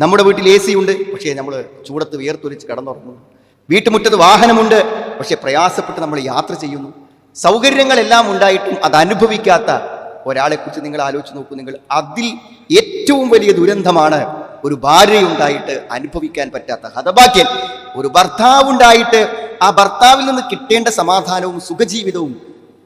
നമ്മുടെ വീട്ടിൽ A C ഉണ്ട്. പക്ഷേ നമ്മൾ ചൂടത്ത് വിയർത്തൊലിച്ച് കടന്നുറങ്ങുന്നു. വീട്ടുമുറ്റത്ത് വാഹനമുണ്ട്. പക്ഷേ പ്രയാസപ്പെട്ട് നമ്മൾ യാത്ര ചെയ്യുന്നു. സൗകര്യങ്ങളെല്ലാം ഉണ്ടായിട്ടും അത് അനുഭവിക്കാത്ത ഒരാളെക്കുറിച്ച് നിങ്ങൾ ആലോചിച്ച് നോക്കൂ. നിങ്ങൾ അതിൽ ഏറ്റവും വലിയ ദുരന്തമാണ് ഒരു ഭാര്യയുണ്ടായിട്ട് അനുഭവിക്കാൻ പറ്റാത്ത ഹതഭാഗ്യൻ ഒരു ഭർത്താവുണ്ടായിട്ട് ആ ഭർത്താവിൽ നിന്ന് കിട്ടേണ്ട സമാധാനവും സുഖജീവിതവും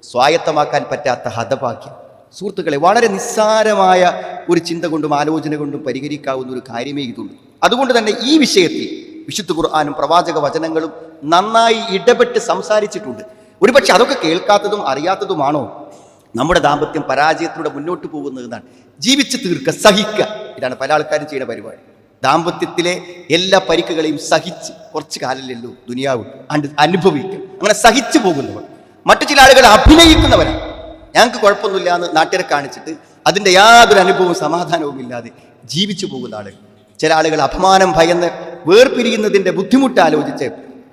സ്വായത്തമാക്കാൻ പറ്റാത്ത ഹതഭാഗ്യം. സുഹൃത്തുക്കളെ വളരെ നിസ്സാരമായ ഒരു ചിന്ത കൊണ്ടും ആലോചന കൊണ്ടും പരിഹരിക്കാവുന്ന ഒരു കാര്യമേ ഇതുള്ളൂ. അതുകൊണ്ട് തന്നെ ഈ വിഷയത്തിൽ വിശുദ്ധ ഖുർആാനും പ്രവാചക വചനങ്ങളും നന്നായി ഇടപെട്ട് സംസാരിച്ചിട്ടുണ്ട്. ഒരുപക്ഷെ അതൊക്കെ കേൾക്കാത്തതും അറിയാത്തതുമാണോ? നമ്മുടെ ദാമ്പത്യം പരാജയത്തിലൂടെ മുന്നോട്ട് പോകുന്നതെന്നാണ്. ജീവിച്ചു തീർക്കുക സഹിക്കുക ഇതാണ് പല ആൾക്കാരും ചെയ്യുന്ന പരിപാടി. ദാമ്പത്യത്തിലെ എല്ലാ പരിക്കുകളെയും സഹിച്ച് കുറച്ച് കാലമല്ലല്ലോ ദുനിയാവ് അണ്ട് അനുഭവിക്കുക അങ്ങനെ സഹിച്ചു പോകുന്നവർ. മറ്റു ചില ആളുകൾ അഭിനയിക്കുന്നവരാണ്. ഞങ്ങൾക്ക് കുഴപ്പമൊന്നുമില്ല എന്ന് നാട്ടുകാരെ കാണിച്ചിട്ട് അതിന്റെ യാതൊരു അനുഭവവും സമാധാനവും ഇല്ലാതെ ജീവിച്ചു പോകുന്ന ആളുകൾ ചില ആളുകൾ അപമാനം ഭയന്ന് വേർപിരിയുന്നതിന്റെ ബുദ്ധിമുട്ട് ആലോചിച്ച്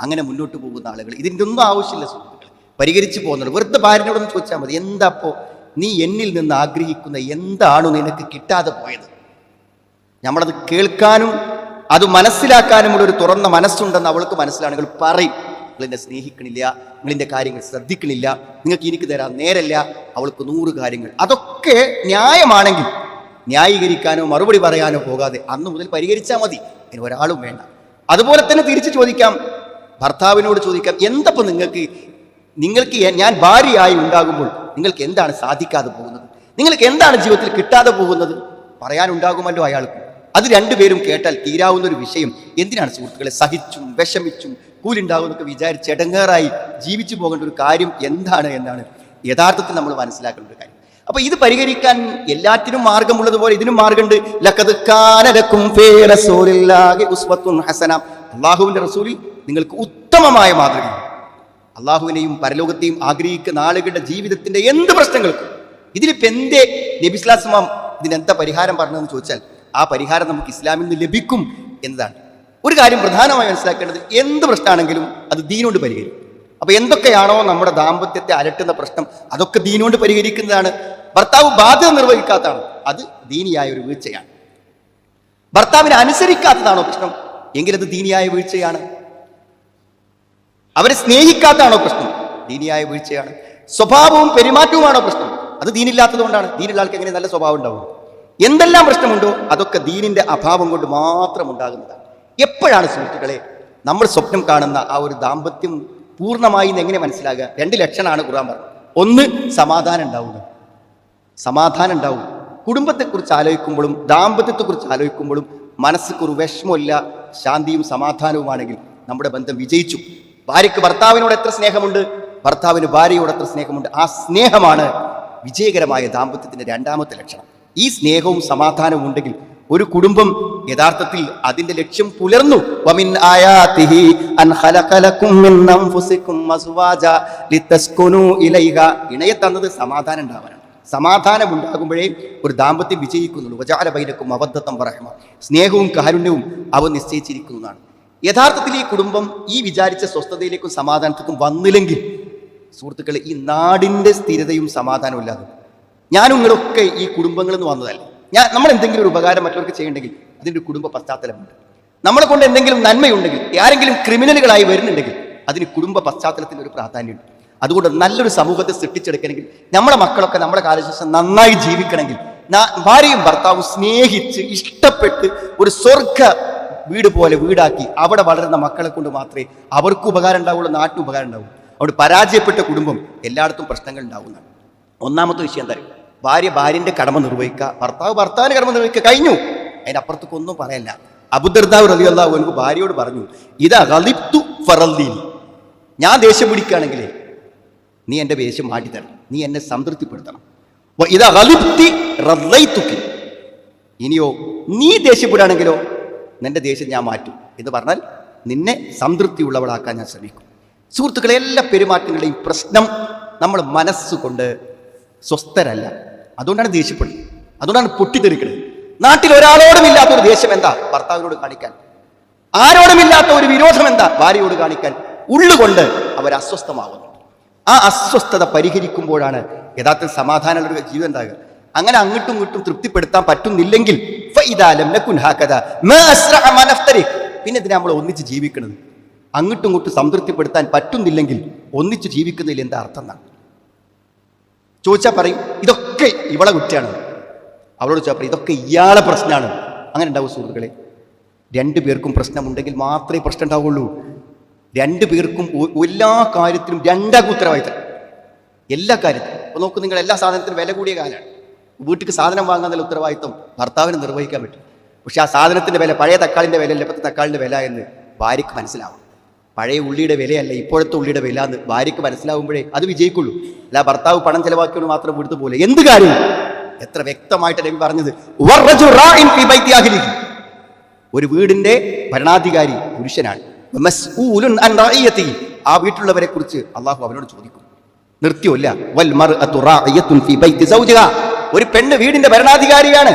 അങ്ങനെ മുന്നോട്ട് പോകുന്ന ആളുകൾ. ഇതിന്റെ ഒന്നും ആവശ്യമില്ല സുഹൃത്തുക്കളെ. പരിഹരിച്ചു പോകുന്നുണ്ട് വെറുതെ ഭാര്യനോടൊന്ന് ചോദിച്ചാൽ മതി. എന്താപ്പോ നീ എന്നിൽ നിന്ന് ആഗ്രഹിക്കുന്ന എന്താണ് നിനക്ക് കിട്ടാതെ പോയത്? നമ്മളത് കേൾക്കാനും അത് മനസ്സിലാക്കാനുമുള്ള ഒരു തുറന്ന മനസ്സുണ്ടെന്ന് അവൾക്ക് മനസ്സിലാണെങ്കിൽ പറയും. നിങ്ങൾ എന്നെ സ്നേഹിക്കണില്ല നിങ്ങൾ എന്റെ കാര്യങ്ങൾ ശ്രദ്ധിക്കണില്ല നിങ്ങൾക്ക് എനിക്ക് തരാൻ നേരല്ല അവൾക്ക് നൂറ് കാര്യങ്ങൾ. അതൊക്കെ ന്യായമാണെങ്കിൽ ന്യായീകരിക്കാനോ മറുപടി പറയാനോ പോകാതെ അന്ന് മുതൽ പരിഹരിച്ചാൽ മതി. ഇനി ഒരാളും വേണ്ട. അതുപോലെ തന്നെ തിരിച്ചു ചോദിക്കാം. ഭർത്താവിനോട് ചോദിക്കാം എന്തപ്പോൾ നിങ്ങൾക്ക്? നിങ്ങൾക്ക് ഞാൻ ഭാര്യയായി ഉണ്ടാകുമ്പോൾ നിങ്ങൾക്ക് എന്താണ് സാധിക്കാതെ പോകുന്നത്? നിങ്ങൾക്ക് എന്താണ് ജീവിതത്തിൽ കിട്ടാതെ പോകുന്നത്? പറയാനുണ്ടാകുമല്ലോ അയാൾക്ക്. അത് രണ്ടുപേരും കേട്ടാൽ തീരാവുന്ന ഒരു വിഷയം. എന്തിനാണ് സുഹൃത്തുക്കളെ? സഹിച്ചും വിഷമിച്ചും കൂലുണ്ടാകുമെന്നൊക്കെ വിചാരിച്ച് ഇടങ്ങേറായി ജീവിച്ചു പോകേണ്ട ഒരു കാര്യം എന്താണ് എന്നാണ് യഥാർത്ഥത്തിൽ നമ്മൾ മനസ്സിലാക്കേണ്ട ഒരു കാര്യം. അപ്പൊ ഇത് പരിഹരിക്കാൻ എല്ലാറ്റിനും മാർഗമുള്ളതുപോലെ ഇതിനും മാർഗമുണ്ട്. ഹസന. അള്ളാഹുവിന്റെ റസൂലി നിങ്ങൾക്ക് ഉത്തമമായ മാതൃക അള്ളാഹുവിനെയും പരലോകത്തെയും ആഗ്രഹിക്കുന്ന ആളുകളുടെ ജീവിതത്തിന്റെ എന്ത് പ്രശ്നങ്ങൾക്കും. ഇതിലിപ്പോ എന്തേ നബിസ്ലാസ്മാം ഇതിനെന്താ പരിഹാരം പറഞ്ഞതെന്ന് ചോദിച്ചാൽ ആ പരിഹാരം നമുക്ക് ഇസ്ലാമിൽ നിന്ന് ലഭിക്കും എന്നതാണ്. ഒരു കാര്യം പ്രധാനമായി മനസ്സിലാക്കേണ്ടത് എന്ത് പ്രശ്നമാണെങ്കിലും അത് ദീനോട് പരിഹരിക്കും. അപ്പോൾ എന്തൊക്കെയാണോ നമ്മുടെ ദാമ്പത്യത്തെ അലട്ടുന്ന പ്രശ്നം അതൊക്കെ ദീനോട് പരിഹരിക്കുന്നതാണ്. ഭർത്താവ് ബാധ്യത നിർവഹിക്കാത്തതാണ്. അത് ദീനിയായ ഒരു വീഴ്ചയാണ്. ഭർത്താവിനെ അനുസരിക്കാത്തതാണോ പ്രശ്നം? എങ്കിലത് ദീനിയായ വീഴ്ചയാണ്. അവരെ സ്നേഹിക്കാത്തതാണോ പ്രശ്നം? ദീനിയായ വീഴ്ചയാണ്. സ്വഭാവവും പെരുമാറ്റവുമാണോ പ്രശ്നം? അത് ദീനില്ലാത്തതുകൊണ്ടാണ്. ദീനുള്ള ആൾക്ക് എങ്ങനെ നല്ല സ്വഭാവം ഉണ്ടാവും എന്തെല്ലാം പ്രശ്നമുണ്ടോ? അതൊക്കെ ദീനിന്റെ അഭാവം കൊണ്ട് മാത്രം ഉണ്ടാകുന്നതാണ്. എപ്പോഴാണ് സുഹൃത്തുക്കളെ നമ്മൾ സ്വപ്നം കാണുന്ന ആ ഒരു ദാമ്പത്യം പൂർണമായി എങ്ങനെ മനസ്സിലാകുക? രണ്ട് ലക്ഷണമാണ് ഖുർആൻ പറഞ്ഞത്. ഒന്ന് സമാധാനം ഉണ്ടാവുക. സമാധാനം ഉണ്ടാവും കുടുംബത്തെക്കുറിച്ച് ആലോചിക്കുമ്പോഴും ദാമ്പത്യത്തെക്കുറിച്ച് ആലോചിക്കുമ്പോഴും മനസ്സിക്ക് ഒരു വിഷമമില്ല ശാന്തിയും സമാധാനവുമാണെങ്കിൽ നമ്മുടെ ബന്ധം വിജയിച്ചു. ഭാര്യയ്ക്ക് ഭർത്താവിനോട് എത്ര സ്നേഹമുണ്ട്? ഭർത്താവിന് ഭാര്യയോട് എത്ര സ്നേഹമുണ്ട്? ആ സ്നേഹമാണ് വിജയകരമായ ദാമ്പത്യത്തിന്റെ രണ്ടാമത്തെ ലക്ഷണം. ഈ സ്നേഹവും സമാധാനവും ഉണ്ടെങ്കിൽ ഒരു കുടുംബം യഥാർത്ഥത്തിൽ അതിന്റെ ലക്ഷ്യം പുലർന്നു. വമിൻ ആയാതിഹി അൻ മിൻ മസ്വാജ ഇലൈഹ. ഇണയെ തന്നത് സമാധാനം ഉണ്ടാവാനാണ് സമാധാനം ഉണ്ടാകുമ്പോഴേ ഒരു ദാമ്പത്യം വിജയിക്കുന്നുള്ളൂ. വജാല ബൈനക്കും അബദ്ധത്തം പറഹമ സ്നേഹവും കാരുണ്യവും അവ നിശ്ചയിച്ചിരിക്കുന്നതാണ്. യഥാർത്ഥത്തിൽ ഈ കുടുംബം ഈ വിചാരിച്ച സ്വസ്ഥതയിലേക്കും സമാധാനത്തേക്കും വന്നില്ലെങ്കിൽ സുഹൃത്തുക്കളെ ഈ നാടിന്റെ സ്ഥിരതയും സമാധാനവും ഇല്ലാതെ ഞാനും നിങ്ങളൊക്കെ ഈ കുടുംബങ്ങളിൽ നിന്ന് വന്നതല്ല? ഞാൻ നമ്മൾ എന്തെങ്കിലും ഒരു ഉപകാരം മറ്റവർക്ക് ചെയ്യണമെങ്കിൽ അതിന്റെ കുടുംബ പശ്ചാത്തലമുണ്ട്. നമ്മളെ കൊണ്ട് എന്തെങ്കിലും നന്മയുണ്ടെങ്കിൽ ആരെങ്കിലും ക്രിമിനലുകളായി വരുന്നുണ്ടെങ്കിൽ അതിന് കുടുംബ പശ്ചാത്തലത്തിന് ഒരു പ്രാധാന്യമുണ്ട്. അതുകൊണ്ട് നല്ലൊരു സമൂഹത്തെ സൃഷ്ടിച്ചെടുക്കണമെങ്കിൽ നമ്മുടെ മക്കളൊക്കെ നമ്മുടെ കാലശേഷം നന്നായി ജീവിക്കണമെങ്കിൽ ഭാര്യയും ഭർത്താവും സ്നേഹിച്ച് ഇഷ്ടപ്പെട്ട് ഒരു സ്വർഗ വീട് പോലെ വീടാക്കി അവിടെ വളരുന്ന മക്കളെ കൊണ്ട് മാത്രമേ അവർക്ക് ഉപകാരം ഉണ്ടാവുള്ളൂ നാട്ടിന് ഉപകാരം ഉണ്ടാവുള്ളൂ. അവിടെ പരാജയപ്പെട്ട കുടുംബം എല്ലായിടത്തും പ്രശ്നങ്ങൾ ഉണ്ടാവുന്നതാണ്. ഒന്നാമത്തെ വിഷയം എന്താ? ഭാര്യ ഭാര്യന്റെ കടമ നിർവഹിക്കുക ഭർത്താവ് ഭർത്താവിന്റെ കടമ നിർവഹിക്കുക കഴിഞ്ഞു. അതിനപ്പുറത്തേക്കൊന്നും പറയല്ല. അബുദർദാവ് റലി അള്ളാഹു എനിക്ക് ഭാര്യയോട് പറഞ്ഞു ഇതാ ഗളിപ്തു ഫറല്ലീനി ഞാൻ ദേഷ്യം പിടിക്കുകയാണെങ്കിൽ നീ എന്റെ ദേഷ്യം മാറ്റിത്തരണം. നീ എന്നെ സംതൃപ്തിപ്പെടുത്തണം. ഇതാ ഗളിപ്തി റല്ലൈത്തുക്കി ഇനിയോ നീ ദേഷ്യപ്പെടുകയാണെങ്കിലോ നിന്റെ ദേഷ്യം ഞാൻ മാറ്റും. എന്ന് പറഞ്ഞാൽ നിന്നെ സംതൃപ്തിയുള്ളവളാക്കാൻ ഞാൻ ശ്രമിക്കും. സുഹൃത്തുക്കളെ എല്ലാ പെരുമാറ്റങ്ങളുടെയും പ്രശ്നം നമ്മൾ മനസ്സുകൊണ്ട് സ്വസ്ഥരല്ല. അതുകൊണ്ടാണ് ദേഷ്യപ്പെടുന്നത്. അതുകൊണ്ടാണ് പൊട്ടിത്തെറിക്കുന്നത് നാട്ടിൽ ഒരാളോടും ഇല്ലാത്ത ഒരു ദേഷ്യം എന്താ? ഭർത്താവിനോട് കാണിക്കാൻ. ആരോടുമില്ലാത്ത ഒരു വിരോധം എന്താ? ഭാര്യയോട് കാണിക്കാൻ. ഉള്ളുകൊണ്ട് അവർ അസ്വസ്ഥമാകുന്നു ആ അസ്വസ്ഥത പരിഹരിക്കുമ്പോഴാണ് യഥാർത്ഥത്തിൽ സമാധാനമുള്ള ഒരു ജീവിതം ഉണ്ടാകുക. അങ്ങനെ അങ്ങോട്ടും ഇങ്ങോട്ടും തൃപ്തിപ്പെടുത്താൻ പറ്റുന്നില്ലെങ്കിൽ. പിന്നെ നമ്മൾ ഒന്നിച്ച് ജീവിക്കുന്നത് അങ്ങോട്ടും ഇങ്ങോട്ടും സംതൃപ്തിപ്പെടുത്താൻ പറ്റുന്നില്ലെങ്കിൽ ഒന്നിച്ച് ജീവിക്കുന്നതിൽ എന്താ അർത്ഥം എന്നാണ്. ചോദിച്ചാൽ പറയും ഇതൊക്കെ ഇവളെ കുറ്റമാണ് അവളോട് ചോദിച്ചാൽ ഇതൊക്കെ ഇയാളെ പ്രശ്നമാണ് അങ്ങനെ ഉണ്ടാവും സുഹൃത്തുക്കളെ. രണ്ടു പേർക്കും പ്രശ്നമുണ്ടെങ്കിൽ മാത്രമേ പ്രശ്നം ഉണ്ടാവുള്ളൂ. രണ്ടു പേർക്കും എല്ലാ കാര്യത്തിലും രണ്ടാക്കും ഉത്തരവാദിത്തം. എല്ലാ കാര്യത്തിലും. ഇപ്പോൾ നോക്കൂ നിങ്ങൾ എല്ലാ സാധനത്തിനും വില കൂടിയ കാലമാണ്. വീട്ടിൽ സാധനം വാങ്ങാനുള്ള ഉത്തരവാദിത്തം ഭർത്താവിന് നിർവഹിക്കാൻ പറ്റും. പക്ഷെ ആ സാധനത്തിന്റെ വില പഴയ തക്കാളിന്റെ വില ഇപ്പോഴത്തെ തക്കാളിന്റെ വില എന്ന് ഭാര്യയ്ക്ക് മനസ്സിലാവും പഴയ ഉള്ളിയുടെ വിലയല്ല ഇപ്പോഴത്തെ ഉള്ളിയുടെ വില എന്ന് ഭാര്യയ്ക്ക് മനസ്സിലാവുമ്പോഴേ അത് വിജയിക്കുള്ളൂ അല്ല ഭർത്താവ് പണം ചെലവാക്കിയോണ്ട് മാത്രം കൊടുത്തു പോലെ എന്ത് കാര്യം എത്ര വ്യക്തമായിട്ട് രവി പറഞ്ഞത്. ഒരു വീടിന്റെ ഭരണാധികാരി പുരുഷനാണ്. ആ വീട്ടിലുള്ളവരെ കുറിച്ച് അള്ളാഹു അവനോട് ചോദിക്കും നിർത്തിയല്ല. ഒരു പെണ്ണ് വീടിന്റെ ഭരണാധികാരിയാണ്.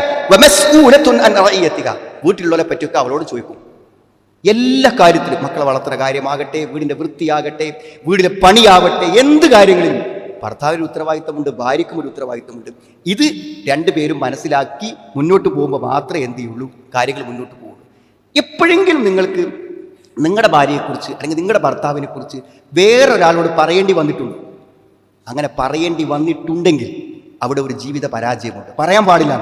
വീട്ടിലുള്ളവരെ പറ്റിയൊക്കെ അവളോട് ചോദിക്കും എല്ലാ കാര്യത്തിലും മക്കളെ വളർത്തുന്ന കാര്യമാകട്ടെ വീടിന്റെ വൃത്തിയാകട്ടെ വീടിലെ പണിയാവട്ടെ എന്ത് കാര്യങ്ങളിലും ഭർത്താവിന് ഉത്തരവാദിത്തമുണ്ട് ഭാര്യയ്ക്കും ഒരു ഉത്തരവാദിത്തമുണ്ട്. ഇത് രണ്ടുപേരും മനസ്സിലാക്കി മുന്നോട്ട് പോകുമ്പോൾ മാത്രമേ എന്ത് ചെയ്യുള്ളൂ? കാര്യങ്ങൾ മുന്നോട്ട് പോകുള്ളൂ. എപ്പോഴെങ്കിലും നിങ്ങൾക്ക് നിങ്ങളുടെ ഭാര്യയെക്കുറിച്ച് അല്ലെങ്കിൽ നിങ്ങളുടെ ഭർത്താവിനെ കുറിച്ച് വേറൊരാളോട് പറയേണ്ടി വന്നിട്ടുണ്ട്. അങ്ങനെ പറയേണ്ടി വന്നിട്ടുണ്ടെങ്കിൽ അവിടെ ഒരു ജീവിത പരാജയമുണ്ട്. പറയാൻ പാടില്ല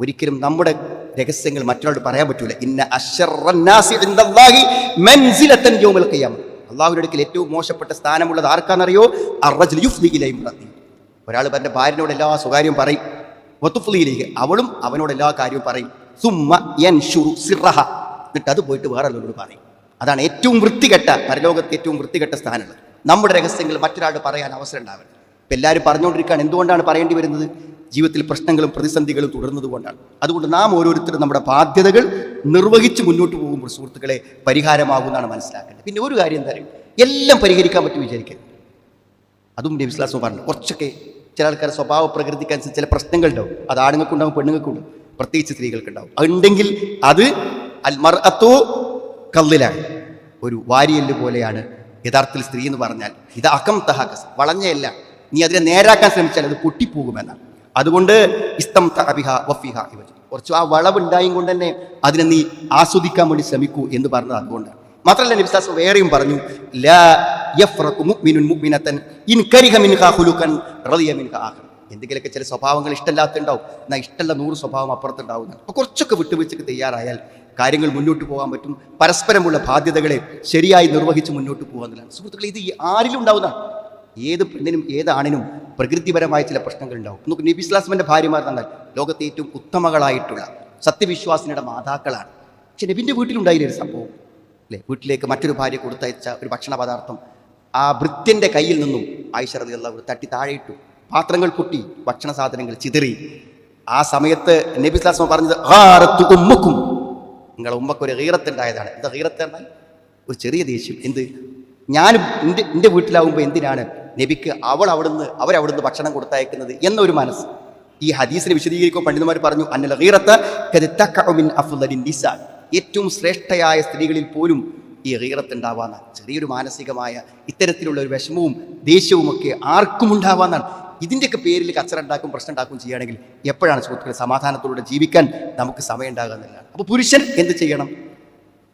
ഒരിക്കലും നമ്മുടെ രഹസ്യങ്ങൾ മറ്റൊരാളോട് പറയാൻ പറ്റൂല. ഇന്ന മൻസിലത്തൻ യൗമൽ ഖിയാമ. അള്ളാഹുവിന്റെ അടുക്കൽ ഏറ്റവും മോശപ്പെട്ട സ്ഥാനമുള്ളത് ആർക്കാണെന്നറിയോ? അറജ് യുഫ്ലി ഇലൈ ഇമ്രത്തി ഒരാൾ തന്റെ ഭാര്യനോട് എല്ലാ സ്വകാര്യവും പറയും. വത്തുഫ്ലിയിലേക്ക് അവളും അവനോട് എല്ലാ കാര്യവും പറയും. സുമ്മ യൻഷുറു സിറഹ എന്നിട്ട് അത് പോയിട്ട് വേറെ എല്ലാവരോട് പറയും. അതാണ് ഏറ്റവും വൃത്തികെട്ട പരലോകത്ത് ഏറ്റവും വൃത്തികെട്ട സ്ഥാനങ്ങൾ നമ്മുടെ രഹസ്യങ്ങൾ മറ്റൊരാളോട് പറയാൻ അവസരം ഉണ്ടാവരുത്. ഇപ്പം എല്ലാവരും പറഞ്ഞുകൊണ്ടിരിക്കുകയാണ് എന്തുകൊണ്ടാണ് പറയേണ്ടി വരുന്നത്? ജീവിതത്തിൽ പ്രശ്നങ്ങളും പ്രതിസന്ധികളും തുടർന്നതുകൊണ്ടാണ് അതുകൊണ്ട് നാം ഓരോരുത്തരും നമ്മുടെ ബാധ്യതകൾ നിർവഹിച്ച് മുന്നോട്ട് പോകുമ്പോൾ സുഹൃത്തുക്കളെ പരിഹാരമാകുമെന്നാണ് മനസ്സിലാക്കേണ്ടത്. പിന്നെ ഒരു കാര്യം എന്താ എല്ലാം പരിഹരിക്കാൻ പറ്റും വിചാരിക്കരുത്. അതും നബിസ്ലാസ് പറഞ്ഞു. കുറച്ചൊക്കെ ചില ആൾക്കാരുടെ സ്വഭാവ പ്രകൃതിക്കനുസരിച്ച് ചില പ്രശ്നങ്ങളുണ്ടാവും. അത് ആണുങ്ങൾക്കുണ്ടാവും പെണ്ണുങ്ങൾക്കുണ്ടാവും. പ്രത്യേകിച്ച് സ്ത്രീകൾക്കുണ്ടാവും. അതുണ്ടെങ്കിൽ അത് അൽമർ അത്തോ കല്ലിലാണ്. ഒരു വാരിയൽ പോലെയാണ് യഥാർത്ഥത്തിൽ സ്ത്രീ എന്ന് പറഞ്ഞാൽ. ഇത് അകം തഹാക്കസ് വളഞ്ഞയല്ല നീ അതിനെ നേരാക്കാൻ ശ്രമിച്ചാൽ അത് പൊട്ടിപ്പോകുമെന്നാണ്. അതുകൊണ്ട് ഇസ്തം അബിഹ വഫിഹ ഇവ കുറച്ച് ആ വളവുണ്ടായും കൊണ്ട് തന്നെ അതിനെ നീ ആസ്വദിക്കാൻ വേണ്ടി ശ്രമിക്കൂ എന്ന് പറഞ്ഞത് അതുകൊണ്ട് മാത്രമല്ല നബിസ്ലാസ് വേറെയും പറഞ്ഞു എന്തെങ്കിലുമൊക്കെ ചില സ്വഭാവങ്ങൾ ഇഷ്ടമില്ലാത്തുണ്ടാവും എന്നാൽ ഇഷ്ടമുള്ള നൂറ് സ്വഭാവം അപ്പുറത്തുണ്ടാവുന്ന അപ്പോൾ കുറച്ചൊക്കെ വിട്ടുവീഴ്ചക്ക് തയ്യാറായാൽ കാര്യങ്ങൾ മുന്നോട്ട് പോകാൻ പറ്റും. പരസ്പരമുള്ള ബാധ്യതകളെ ശരിയായി നിർവഹിച്ച് മുന്നോട്ട് പോകാൻ സുഹൃത്തുക്കളെ ഇത് ആരിലും ഉണ്ടാവുന്നതാണ് ഏത് പെണ്ണിനും ഏത് ആണിനും പ്രകൃതിപരമായ ചില പ്രശ്നങ്ങൾ ഉണ്ടാവും നമുക്ക് നബി ഇസ്ലാസ്മിന്റെ ഭാര്യമാർ തന്നെ ലോകത്തെ ഏറ്റവും ഉത്തമകളായിട്ടുള്ള സത്യവിശ്വാസിനിയുടെ മാതാക്കളാണ്. പക്ഷെ നബിന്റെ വീട്ടിലുണ്ടായില്ല ഒരു സംഭവം അല്ലേ? വീട്ടിലേക്ക് മറ്റൊരു ഭാര്യ കൊടുത്തയച്ച ഒരു ഭക്ഷണ പദാർത്ഥം ആ ഭൃത്യന്റെ കയ്യിൽ നിന്നും ആയിഷ അൻഹ തട്ടി താഴെയിട്ടു. പാത്രങ്ങൾ പൊട്ടി ഭക്ഷണ സാധനങ്ങൾ ചിതറി. ആ സമയത്ത് നബി ഇസ്ലാസ്മ പറഞ്ഞത് "ഹാറത്തു ഉമ്മക്കും. നിങ്ങളെ ഉമ്മക്ക് ഒരു ഹീറത്തുണ്ടായതാണ് എന്താ ഹീറത്ത് എന്നാൽ ഒരു ചെറിയ ദേഷ്യം. എന്ത്? ഞാൻ എന്റെ എന്റെ വീട്ടിലാവുമ്പോൾ എന്തിനാണ് നബിക്ക് അവൾ അവിടുന്ന് അവരവിടുന്ന് ഭക്ഷണം കൊടുത്തയക്കുന്നത് എന്നൊരു മനസ്സ്. ഈ ഹദീസിനെ വിശദീകരിക്കുമ്പോൾ പണ്ഡിതന്മാർ പറഞ്ഞു അന്നൽ ഏറ്റവും ശ്രേഷ്ഠയായ സ്ത്രീകളിൽ പോലും ഈ ഹീറത്ത് ഉണ്ടാവാന്ന ചെറിയൊരു മാനസികമായ ഇത്തരത്തിലുള്ള ഒരു വിഷമവും ദേഷ്യവും ഒക്കെ ആർക്കും ഉണ്ടാവാന്നാണ്. ഇതിന്റെയൊക്കെ പേരിൽ കച്ചറ ഉണ്ടാക്കും പ്രശ്നം ഉണ്ടാക്കും ചെയ്യുകയാണെങ്കിൽ എപ്പോഴാണ് സുഹൃത്തുക്കളെ സമാധാനത്തോടെ ജീവിക്കാൻ നമുക്ക് സമയം ഉണ്ടാകുന്നില്ല അപ്പോൾ പുരുഷൻ എന്ത് ചെയ്യണം?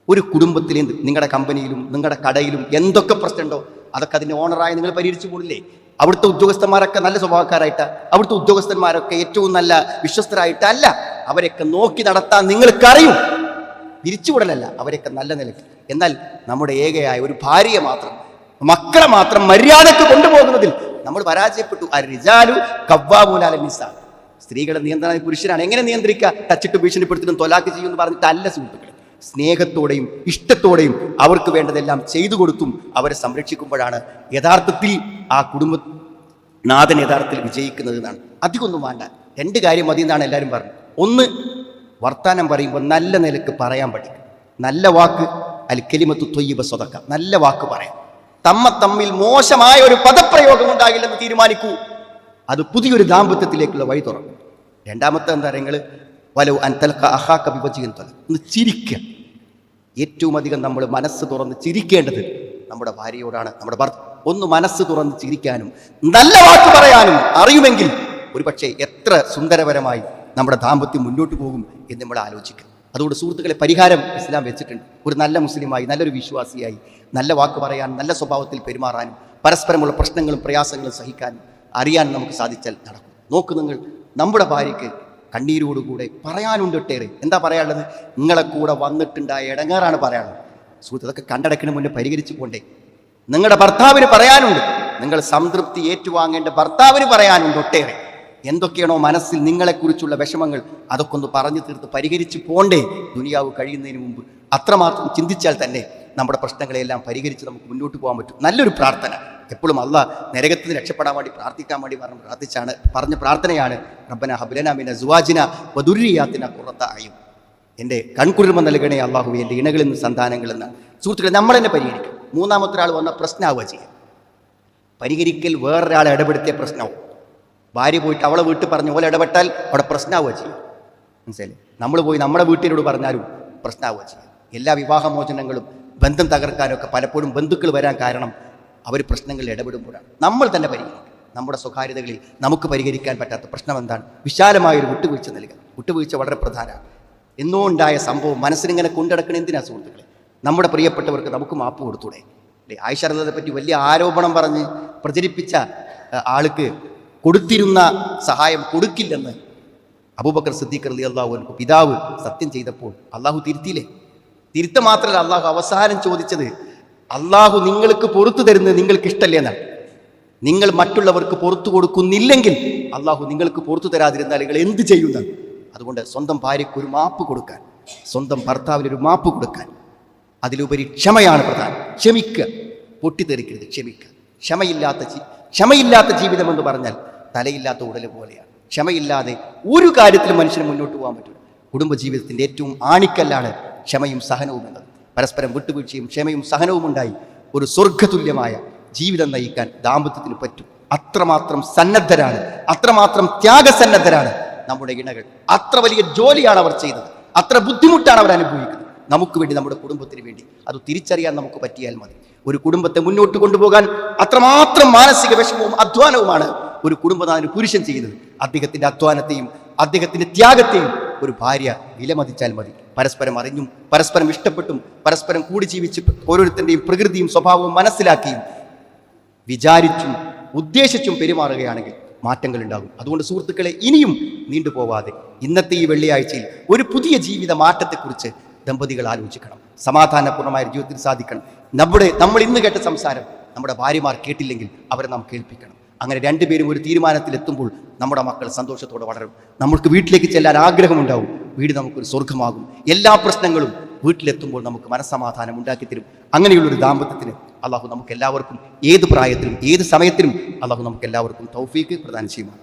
ഒരു കുടുംബത്തിലെ നിങ്ങളുടെ കമ്പനിയിലും നിങ്ങളുടെ കടയിലും എന്തൊക്കെ പ്രശ്നമുണ്ടോ അതൊക്കെ അതിന്റെ ഓണറായി നിങ്ങൾ പരിഹരിച്ചു പോണില്ലേ? അവിടുത്തെ ഉദ്യോഗസ്ഥന്മാരൊക്കെ നല്ല സ്വഭാവക്കാരായിട്ട്. അവിടുത്തെ ഉദ്യോഗസ്ഥന്മാരൊക്കെ ഏറ്റവും നല്ല വിശ്വസ്തരായിട്ടല്ല. അവരൊക്കെ നോക്കി നടത്താൻ നിങ്ങൾക്കറിയും പിരിച്ചുവിടലല്ല അവരെയൊക്കെ നല്ല നിലയ്ക്ക്. എന്നാൽ നമ്മുടെ ഏകയായ ഒരു ഭാര്യയെ മാത്രം മക്കളെ മാത്രം മര്യാദയ്ക്ക് കൊണ്ടുപോകുന്നതിൽ നമ്മൾ പരാജയപ്പെട്ടു. ആ റിജാലു കവ്വാമൂലാല മിസ്സാണ് സ്ത്രീകളെ നിയന്ത്രണം പുരുഷനാണ്. എങ്ങനെ നിയന്ത്രിക്കുക? ടച്ചിട്ട് ഭീഷണിപ്പെടുത്തിട്ടും തൊലാക്ക് ചെയ്യുമെന്ന് പറഞ്ഞിട്ട് അല്ല സുഹൃത്തുക്കളെ. സ്നേഹത്തോടെയും ഇഷ്ടത്തോടെയും അവർക്ക് വേണ്ടതെല്ലാം ചെയ്തു കൊടുത്തും അവരെ സംരക്ഷിക്കുമ്പോഴാണ് യഥാർത്ഥത്തിൽ ആ കുടുംബ നാഥൻ യഥാർത്ഥത്തിൽ വിജയിക്കുന്നത് എന്നാണ് അധികമൊന്നും വേണ്ട. രണ്ട് കാര്യം മതി എന്നാണ് എല്ലാവരും പറഞ്ഞത്. ഒന്ന് വർത്താനം പറയുമ്പോൾ നല്ല നിലയ്ക്ക് പറയാൻ പഠിക്കും. നല്ല വാക്ക് അൽ കെലിമത്ത് തൊയ്യബ സ്വതക്ക നല്ല വാക്ക് പറയാം തമ്മ തമ്മിൽ മോശമായ ഒരു പദപ്രയോഗം ഉണ്ടാകില്ലെന്ന് തീരുമാനിക്കൂ. അത് പുതിയൊരു ദാമ്പത്യത്തിലേക്കുള്ള വഴി തുറക്കും. രണ്ടാമത്തെ എന്താ നിങ്ങൾ വലവ് അൻ തൽക്ക അഹാക്ക വിഭജിക്കും തല. ഒന്ന് ചിരിക്കുക ഏറ്റവും അധികം നമ്മൾ മനസ്സ് തുറന്ന് ചിരിക്കേണ്ടത് നമ്മുടെ ഭാര്യയോടാണ് നമ്മുടെ ഭർത്ത ഒന്ന് മനസ്സ് തുറന്ന് ചിരിക്കാനും നല്ല വാക്ക് പറയാനും അറിയുമെങ്കിൽ ഒരുപക്ഷെ എത്ര സുന്ദരപരമായി നമ്മുടെ ദാമ്പത്യം മുന്നോട്ട് പോകും എന്ന് നമ്മൾ ആലോചിക്കും അതുകൊണ്ട് സുഹൃത്തുക്കളെ പരിഹാരം ഇസ്ലാം വെച്ചിട്ടുണ്ട്. ഒരു നല്ല മുസ്ലിമായി നല്ലൊരു വിശ്വാസിയായി നല്ല വാക്ക് പറയാൻ നല്ല സ്വഭാവത്തിൽ പെരുമാറാനും പരസ്പരമുള്ള പ്രശ്നങ്ങളും പ്രയാസങ്ങളും സഹിക്കാനും അറിയാൻ നമുക്ക് സാധിച്ചാൽ നടക്കും. നോക്ക് നിങ്ങൾ നമ്മുടെ ഭാര്യയ്ക്ക് കണ്ണീരോടുകൂടെ പറയാനുണ്ട് ഒട്ടേറെ. എന്താ പറയാനുള്ളത്? നിങ്ങളെ കൂടെ വന്നിട്ടുണ്ടായ ഇടങ്ങാറാണ് പറയാനുള്ളത്. സുഹൃത്ത് അതൊക്കെ കണ്ടടക്കിന് മുന്നേ പരിഹരിച്ചു പോണ്ടേ? നിങ്ങളുടെ ഭർത്താവിന് പറയാനുണ്ട്. നിങ്ങൾ സംതൃപ്തി ഏറ്റുവാങ്ങേണ്ട ഭർത്താവിന് പറയാനുണ്ട് ഒട്ടേറെ. എന്തൊക്കെയാണോ മനസ്സിൽ നിങ്ങളെക്കുറിച്ചുള്ള വിഷമങ്ങൾ അതൊക്കെ ഒന്ന് പറഞ്ഞു തീർത്ത് പരിഹരിച്ച് പോണ്ടേ? ദുനിയാവ് കഴിയുന്നതിന് മുമ്പ്. അത്രമാത്രം ചിന്തിച്ചാൽ തന്നെ നമ്മുടെ പ്രശ്നങ്ങളെല്ലാം പരിഹരിച്ച് നമുക്ക് മുന്നോട്ട് പോകാൻ പറ്റും. നല്ലൊരു പ്രാർത്ഥന. എപ്പോഴും അല്ല നിന്ന് രക്ഷപ്പെടാൻ വേണ്ടി പ്രാർത്ഥിക്കാൻ വേണ്ടി പറഞ്ഞു പ്രാർത്ഥിച്ചാണ് പറഞ്ഞ പ്രാർത്ഥനയാണ്. റബ്ബന ഹബുലന മിന സുവാജിന വധുരിയാത്തിന കുറത്ത ആയും എന്റെ കൺകുളിർമ നൽകണേ അള്ളാഹു എന്റെ ഇണകളിൽ നിന്ന് സന്താനങ്ങളിൽ നിന്ന്. സുഹൃത്തുക്കളെ നമ്മൾ തന്നെ പരിഹരിക്കും. മൂന്നാമത്തെ ഒരാൾ വന്ന പ്രശ്നമാവുക ചെയ്യും. പരിഹരിക്കൽ വേറൊരാളെ ഇടപെടുത്തിയ പ്രശ്നവും ഭാര്യ പോയിട്ട് അവളെ വീട്ടിൽ പറഞ്ഞു പോലെ ഇടപെട്ടാൽ അവിടെ പ്രശ്നമാവുക ചെയ്യും. മനസ്സിലായി നമ്മൾ പോയി നമ്മുടെ വീട്ടിനോട് പറഞ്ഞാലും പ്രശ്നമാവുക ചെയ്യും. എല്ലാ വിവാഹമോചനങ്ങളും ബന്ധം തകർക്കാനൊക്കെ പലപ്പോഴും ബന്ധുക്കൾ വരാൻ കാരണം അവർ പ്രശ്നങ്ങളിൽ ഇടപെടുമ്പോഴാണ്. നമ്മൾ തന്നെ പരിഹരിക്കും നമ്മുടെ സ്വകാര്യതകളിൽ നമുക്ക് പരിഹരിക്കാൻ പറ്റാത്ത പ്രശ്നം എന്താണ് വിശാലമായൊരു വിട്ടുവീഴ്ച നൽകുക. വിട്ടുവീഴ്ച വളരെ പ്രധാനമാണ്. എന്നോ ഉണ്ടായ സംഭവം മനസ്സിനിങ്ങനെ കൊണ്ടിടക്കണ എന്തിനാ സുഹൃത്തുക്കളെ? നമ്മുടെ പ്രിയപ്പെട്ടവർക്ക് നമുക്ക് മാപ്പ് കൊടുത്തൂടെ? അല്ലേ ആയിഷാരതയെ പറ്റി വലിയ ആരോപണം പറഞ്ഞ് പ്രചരിപ്പിച്ച ആൾക്ക് കൊടുത്തിരുന്ന സഹായം കൊടുക്കില്ലെന്ന് അബൂബക്കർ സിദ്ദീഖ് അലി അള്ളാഹു പിതാവ് സത്യം ചെയ്തപ്പോൾ അള്ളാഹു തിരുത്തിയില്ലേ? തിരുത്ത മാത്രമല്ല അള്ളാഹു അവസാനം ചോദിച്ചത് അള്ളാഹു നിങ്ങൾക്ക് പുറത്തു തരുന്നത് നിങ്ങൾക്ക് ഇഷ്ടല്ലേ എന്നാണ്. നിങ്ങൾ മറ്റുള്ളവർക്ക് പുറത്തു കൊടുക്കുന്നില്ലെങ്കിൽ അള്ളാഹു നിങ്ങൾക്ക് പുറത്തു തരാതിരുന്നാൽ നിങ്ങൾ എന്ത് ചെയ്യുന്ന അതുകൊണ്ട് സ്വന്തം ഭാര്യയ്ക്ക് ഒരു മാപ്പ് കൊടുക്കാൻ സ്വന്തം ഭർത്താവിന് ഒരു മാപ്പ് കൊടുക്കാൻ അതിലുപരി ക്ഷമയാണ് പ്രധാനം. ക്ഷമിക്കുക പൊട്ടിത്തെറിക്കരുത് ക്ഷമിക്കുക. ക്ഷമയില്ലാത്ത ക്ഷമയില്ലാത്ത ജീവിതം എന്ന് പറഞ്ഞാൽ തലയില്ലാത്ത ഉടൽ പോലെയാണ്. ക്ഷമയില്ലാതെ ഒരു കാര്യത്തിലും മനുഷ്യന് മുന്നോട്ട് പോകാൻ പറ്റില്ല കുടുംബജീവിതത്തിന്റെ ഏറ്റവും ആണിക്കല്ലാണ് ക്ഷമയും സഹനവും എന്നത്. പരസ്പരം വിട്ടുവീഴ്ചയും ക്ഷമയും സഹനവും ഉണ്ടായി ഒരു സ്വർഗതുല്യമായ ജീവിതം നയിക്കാൻ ദാമ്പത്യത്തിന് പറ്റും. അത്രമാത്രം സന്നദ്ധരാണ് അത്രമാത്രം ത്യാഗസന്നദ്ധരാണ് നമ്മുടെ ഇണകൾ. അത്ര വലിയ ജോലിയാണ് അവർ ചെയ്തത്. അത്ര ബുദ്ധിമുട്ടാണ് അവർ അനുഭവിക്കുന്നത്. നമുക്ക് വേണ്ടി നമ്മുടെ കുടുംബത്തിന് വേണ്ടി അത് തിരിച്ചറിയാൻ നമുക്ക് പറ്റിയാൽ മതി. ഒരു കുടുംബത്തെ മുന്നോട്ട് കൊണ്ടുപോകാൻ അത്രമാത്രം മാനസിക വിഷമവും അധ്വാനവുമാണ് ഒരു കുടുംബനാഥന് പുരുഷൻ ചെയ്യുന്നത്. അദ്ദേഹത്തിന്റെ അധ്വാനത്തെയും അദ്ദേഹത്തിന്റെ ത്യാഗത്തെയും ഒരു ഭാര്യ വിലമതിച്ചാൽ മതി. പരസ്പരം അറിഞ്ഞും പരസ്പരം ഇഷ്ടപ്പെട്ടും പരസ്പരം കൂടി ജീവിച്ച് ഓരോരുത്തരുടെയും പ്രകൃതിയും സ്വഭാവവും മനസ്സിലാക്കിയും വിചാരിച്ചും ഉദ്ദേശിച്ചും പെരുമാറുകയാണെങ്കിൽ മാറ്റങ്ങൾ ഉണ്ടാകും അതുകൊണ്ട് സുഹൃത്തുക്കളെ ഇനിയും നീണ്ടുപോവാതെ ഇന്നത്തെ ഈ വെള്ളിയാഴ്ചയിൽ ഒരു പുതിയ ജീവിത മാറ്റത്തെക്കുറിച്ച് ദമ്പതികൾ ആലോചിക്കണം. സമാധാനപൂർണമായ ജീവിതത്തിൽ സാധിക്കണം. നമ്മുടെ നമ്മൾ ഇന്ന് കേട്ട സംസാരം നമ്മുടെ ഭാര്യമാർ കേട്ടില്ലെങ്കിൽ അവരെ നാം കേൾപ്പിക്കണം. അങ്ങനെ രണ്ടുപേരും ഒരു തീരുമാനത്തിലെത്തുമ്പോൾ നമ്മുടെ മക്കൾ സന്തോഷത്തോടെ വളരും. നമുക്ക് വീട്ടിലേക്ക് ചെല്ലാൻ ആഗ്രഹമുണ്ടാവും. വീട് നമുക്കൊരു സ്വർഗമാകും എല്ലാ പ്രശ്നങ്ങളും വീട്ടിലെത്തുമ്പോൾ നമുക്ക് മനസ്സമാധാനം ഉണ്ടാക്കി തരും. അങ്ങനെയുള്ള ഒരു ദാമ്പത്യത്തിന് അള്ളാഹു നമുക്ക് എല്ലാവർക്കും ഏത് പ്രായത്തിലും ഏത് സമയത്തിലും അള്ളാഹു നമുക്ക് എല്ലാവർക്കും തൗഫീക്ക് പ്രദാനം ചെയ്യുമാണ്